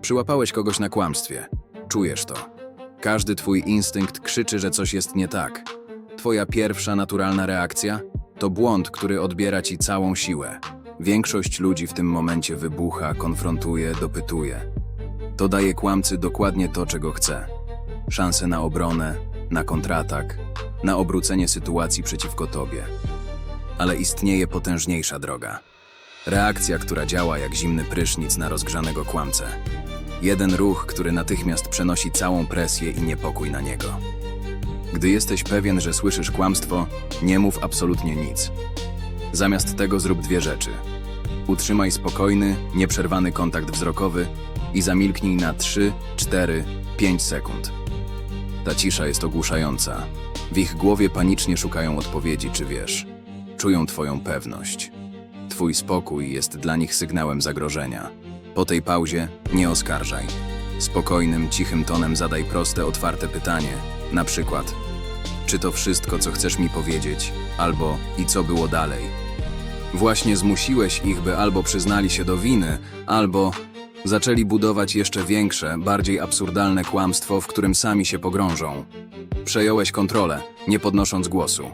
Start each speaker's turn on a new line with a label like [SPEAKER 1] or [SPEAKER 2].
[SPEAKER 1] Przyłapałeś kogoś na kłamstwie. Czujesz to. Każdy twój instynkt krzyczy, że coś jest nie tak. Twoja pierwsza naturalna reakcja to błąd, który odbiera ci całą siłę. Większość ludzi w tym momencie wybucha, konfrontuje, dopytuje. To daje kłamcy dokładnie to, czego chce. Szansę na obronę, na kontratak, na obrócenie sytuacji przeciwko tobie. Ale istnieje potężniejsza droga. Reakcja, która działa jak zimny prysznic na rozgrzanego kłamcę. Jeden ruch, który natychmiast przenosi całą presję i niepokój na niego. Gdy jesteś pewien, że słyszysz kłamstwo, nie mów absolutnie nic. Zamiast tego zrób dwie rzeczy. Utrzymaj spokojny, nieprzerwany kontakt wzrokowy i zamilknij na 3, 4, 5 sekund. Ta cisza jest ogłuszająca. W ich głowie panicznie szukają odpowiedzi, czy wiesz. Czują twoją pewność. Twój spokój jest dla nich sygnałem zagrożenia. Po tej pauzie nie oskarżaj. Spokojnym, cichym tonem zadaj proste, otwarte pytanie. Na przykład: Czy to wszystko, co chcesz mi powiedzieć? Albo i co było dalej? Właśnie zmusiłeś ich, by albo przyznali się do winy, albo zaczęli budować jeszcze większe, bardziej absurdalne kłamstwo, w którym sami się pogrążą. Przejąłeś kontrolę, nie podnosząc głosu.